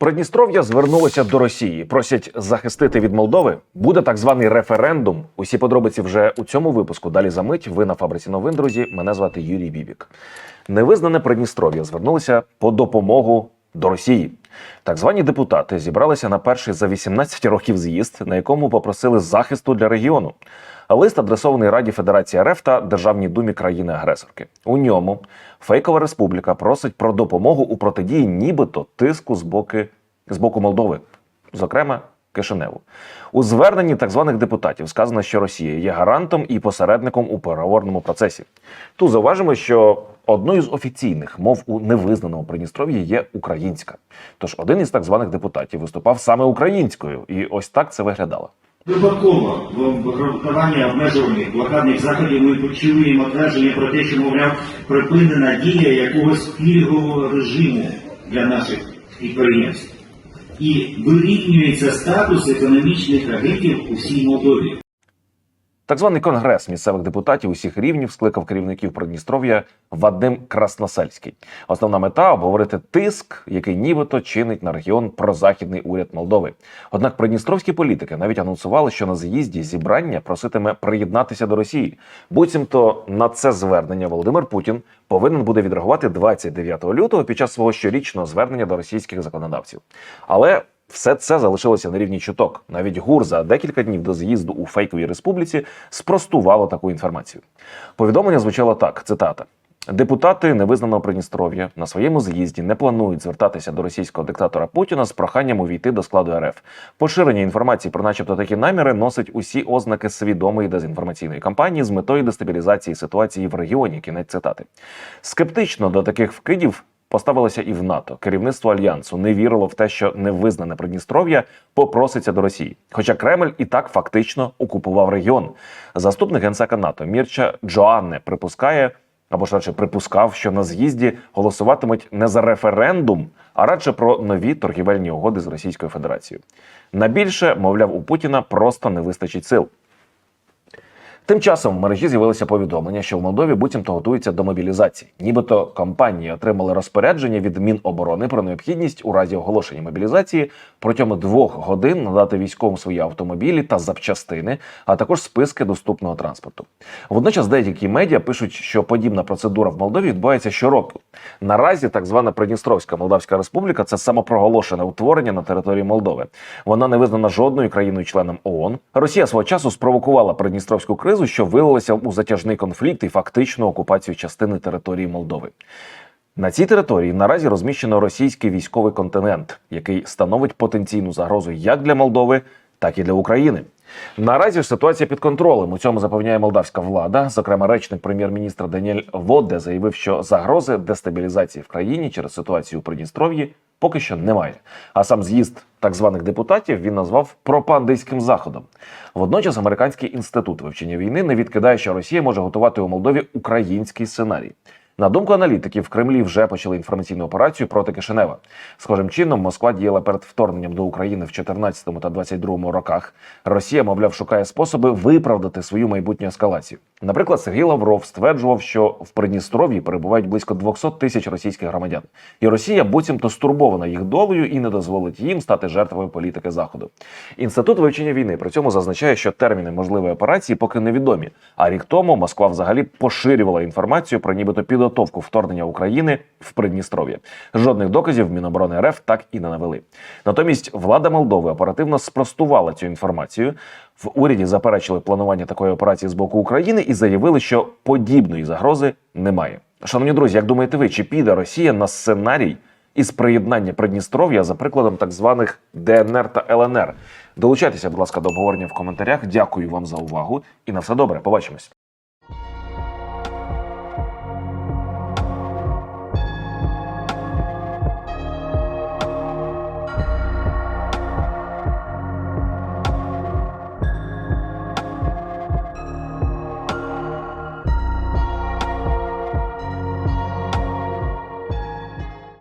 Придністров'я звернулося до Росії. Просять захистити від Молдови. Буде так званий референдум. Усі подробиці вже у цьому випуску. Далі за мить. Ви на фабриці новин, друзі. Мене звати Юрій Бібік. Невизнане Придністров'я звернулося по допомогу до Росії. Так звані депутати зібралися на перший за 18 років з'їзд, на якому попросили захисту для регіону. Лист адресований Раді Федерації РФ та Державній думі країни-агресорки. У ньому фейкова республіка просить про допомогу у протидії, нібито тиску з боки з боку Молдови, зокрема Кишиневу. У зверненні так званих депутатів сказано, що Росія є гарантом і посередником у переговорному процесі. Тут зауважимо, що одною з офіційних мов у невизнаному Придністров'ї є українська. Тож один із так званих депутатів виступав саме українською, і ось так це виглядало. Випадково в виконанні обмежувальних блокадних заходів ми почуємо твердження про те, що, мовляв, припинена дія якогось пільгового режиму для наших підприємств. І вирівнюється статус економічних агентів у всій Молдові. Так званий конгрес місцевих депутатів усіх рівнів скликав керівників Придністров'я Вадим Красносельський. Основна мета обговорити тиск, який нібито чинить на регіон прозахідний уряд Молдови. Однак придністровські політики навіть анонсували, що на з'їзді зібрання проситиме приєднатися до Росії. Буцімто на це звернення Володимир Путін повинен буде відреагувати 29 лютого під час свого щорічного звернення до російських законодавців. Але все це залишилося на рівні чуток. Навіть ГУР за декілька днів до з'їзду у фейковій республіці спростувало таку інформацію. Повідомлення звучало так: цитата. Депутати невизнаного Придністров'я на своєму з'їзді не планують звертатися до російського диктатора Путіна з проханням увійти до складу РФ. Поширення інформації про, начебто, такі наміри носить усі ознаки свідомої дезінформаційної кампанії з метою дестабілізації ситуації в регіоні. Кінець цитати. Скептично до таких вкидів поставилося і в НАТО. Керівництво альянсу не вірило в те, що невизнане Придністров'я попроситься до Росії. Хоча Кремль і так фактично окупував регіон. Заступник генсека НАТО Мірча Джоанне припускає. Або ж радше припускав, що на з'їзді голосуватимуть не за референдум, а радше про нові торгівельні угоди з Російською Федерацією. На більше, мовляв, у Путіна просто не вистачить сил. Тим часом в мережі з'явилися повідомлення, що в Молдові буцімто готуються до мобілізації. Нібито компанії отримали розпорядження від Міноборони про необхідність у разі оголошення мобілізації протягом двох годин надати військовим свої автомобілі та запчастини, а також списки доступного транспорту. Водночас деякі медіа пишуть, що подібна процедура в Молдові відбувається щороку. Наразі так звана Придністровська Молдавська Республіка це самопроголошене утворення на території Молдови. Вона не визнана жодною країною-членом ООН. Росія свого часу спровокувала Придністровську кризу, що вилилася у затяжний конфлікт і фактичну окупацію частини території Молдови. На цій території наразі розміщено російський військовий континент, який становить потенційну загрозу як для Молдови, так і для України. Наразі ж ситуація під контролем. У цьому запевняє молдавська влада. Зокрема, речник прем'єр-міністра Даніель Воде заявив, що загрози дестабілізації в країні через ситуацію у Придністров'ї поки що немає. А сам з'їзд так званих депутатів він назвав пропандейським заходом. Водночас, американський інститут вивчення війни не відкидає, що Росія може готувати у Молдові український сценарій. На думку аналітиків, в Кремлі вже почали інформаційну операцію проти Кишинева. Схожим чином, Москва діяла перед вторгненням до України в 14 та 22 роках. Росія, мовляв, шукає способи виправдати свою майбутню ескалацію. Наприклад, Сергій Лавров стверджував, що в Придністров'ї перебувають близько 200 тисяч російських громадян, і Росія буцімто стурбована їх долею і не дозволить їм стати жертвою політики заходу. Інститут вивчення війни при цьому зазначає, що терміни можливої операції поки невідомі. А рік тому Москва взагалі поширювала інформацію про нібито підготовку вторгнення України в Придністров'я. Жодних доказів Міноборони РФ так і не навели. Натомість влада Молдови оперативно спростувала цю інформацію. В уряді заперечили планування такої операції з боку України і заявили, що подібної загрози немає. Шановні друзі, як думаєте ви, чи піде Росія на сценарій із приєднання Придністров'я за прикладом так званих ДНР та ЛНР? Долучайтеся, будь ласка, до обговорення в коментарях. Дякую вам за увагу і на все добре. Побачимось.